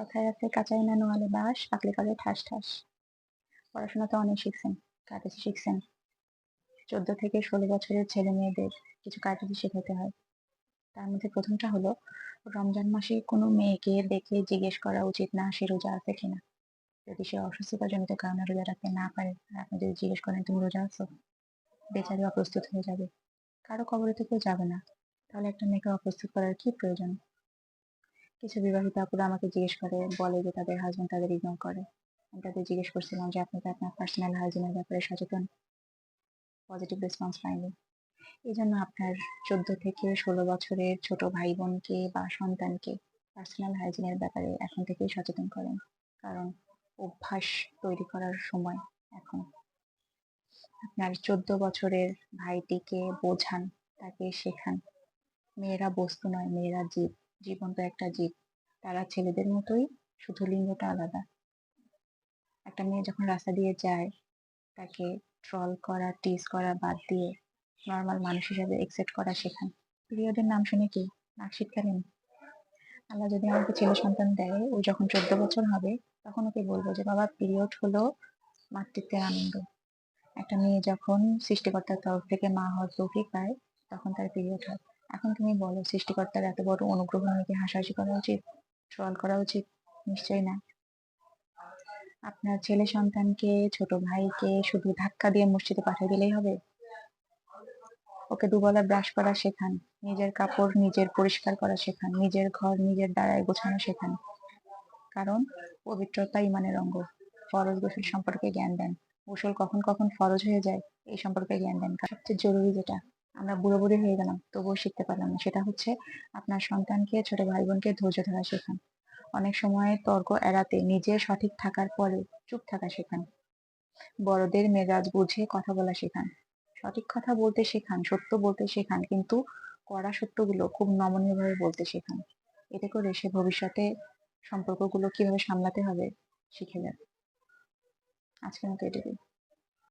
কথায় আছে কাঁচাই না নোয়ালে বাস পাকলে করে ঠাস ঠাস। পড়াশোনা তো অনেক শিখছেন কাটাছি শিখছেন? চোদ্দ থেকে ষোলো বছরের ছেলে মেয়েদের কিছু কাটাতি শেখাতে হয়। তার মধ্যে প্রথমটা হলো, রমজান মাসে কোনো মেয়েকে দেখে জিজ্ঞেস করা উচিত না সে রোজা আছে কিনা। যদি সে অসুস্থতাজনিত কারণে রোজা রাখতে না পারে, আর আপনি যদি জিজ্ঞেস করেন, তুমি রোজা আছো? বেচারি অপ্রস্তুত হয়ে যাবে। কারও কবরে তো কেউ যাবে না। তাহলে একটা মেয়েকে অপ্রস্তুত করার কি প্রয়োজন? কিছু বিবাহিত আপুরা আমাকে জিজ্ঞেস করে, বলে যে তাদের হাজবেন্ড তাদের ইগনোর করে। আমি তাদের জিজ্ঞেস করছিলাম যে, আপনি কি আপনার পার্সোনাল হাইজিনের ব্যাপারে সচেতন? পজিটিভ রেসপন্স পাইনি। এই জন্য আপনার চোদ্দ থেকে ষোলো বছরের ছোট ভাই বোনকে বা সন্তানকে পার্সোনাল হাইজিনের ব্যাপারে এখন থেকেই সচেতন করেন। কারণ অভ্যাস তৈরি করার সময় এখন আপনার চোদ্দ বছরের ভাইটিকে বোঝান, তাকে শেখান। মেয়েরা বস্তু নয়, মেয়েরা জীব। জীবন্ত একটা জীব। তারা ছেলেদের মতোই, শুধু লিঙ্গটা আলাদা। একটা মেয়ে যখন রাস্তা দিয়ে যায়, তাকে ট্রল করা টিজ করা বাদ দিয়ে নর্মাল মানুষ হিসাবে একসেপ্ট করা শেখান। পিরিয়ডের নাম শুনে কি? নাক শীতকালীন আল্লাহ যদি আমাকে ছেলে সন্তান দেয়, ও যখন চোদ্দ বছর হবে, তখন ওকে বলব যে, বাবা পিরিয়ড হলো মাতৃত্বের আনন্দ। একটা মেয়ে যখন সৃষ্টিকর্তার তরফ থেকে মা হওয়ার তৌফিক পায়, তখন তার পিরিয়ড হয়। এখন তুমি বলো, সৃষ্টিকর্তার এত বড় অনুগ্রহ নিয়ে কি হাসাহাসি করা উচিত? ট্রল করা উচিত? নিশ্চয়ই না। আপনার ছেলে সন্তানকে, ছোট ভাইকে শুধু ধাক্কা দিয়ে মসজিদে পাঠিয়ে দিলেই হবে? ওকে দুবেলা ব্রাশ করা শেখান, নিজের কাপড় নিজের পরিষ্কার করা শেখান, নিজের ঘর নিজের দ্বারায় গোছানো শেখান। কারণ, পবিত্রতা ইমানের অঙ্গ। ফরজ গোসল সম্পর্কে জ্ঞান দেন। গোসল কখন কখন ফরজ হয়ে যায়, এই সম্পর্কে জ্ঞান দেন। সবচেয়ে জরুরি যেটা আমরা বুড়ো বুড়ি হয়ে গেলাম, তবুও শিখতে পারলাম না। সেটা হচ্ছে আপনার সন্তানকে, ছোট ভাই বোনকে ধৈর্য ধরা শেখান। অনেক সময় তর্ক এড়াতে নিজে সঠিক থাকার পরে চুপ থাকা শেখান। বড়দের মেজাজ বুঝে কথা বলা শেখান। সঠিক কথা বলতে শেখান, সত্য বলতে শেখান, কিন্তু কড়া সত্যগুলো খুব নমনীয়ভাবে বলতে শেখান। এতে করে সে ভবিষ্যতে সম্পর্কগুলো কীভাবে সামলাতে হবে, শিখে যাবে। আজকের মতো এটুকুই।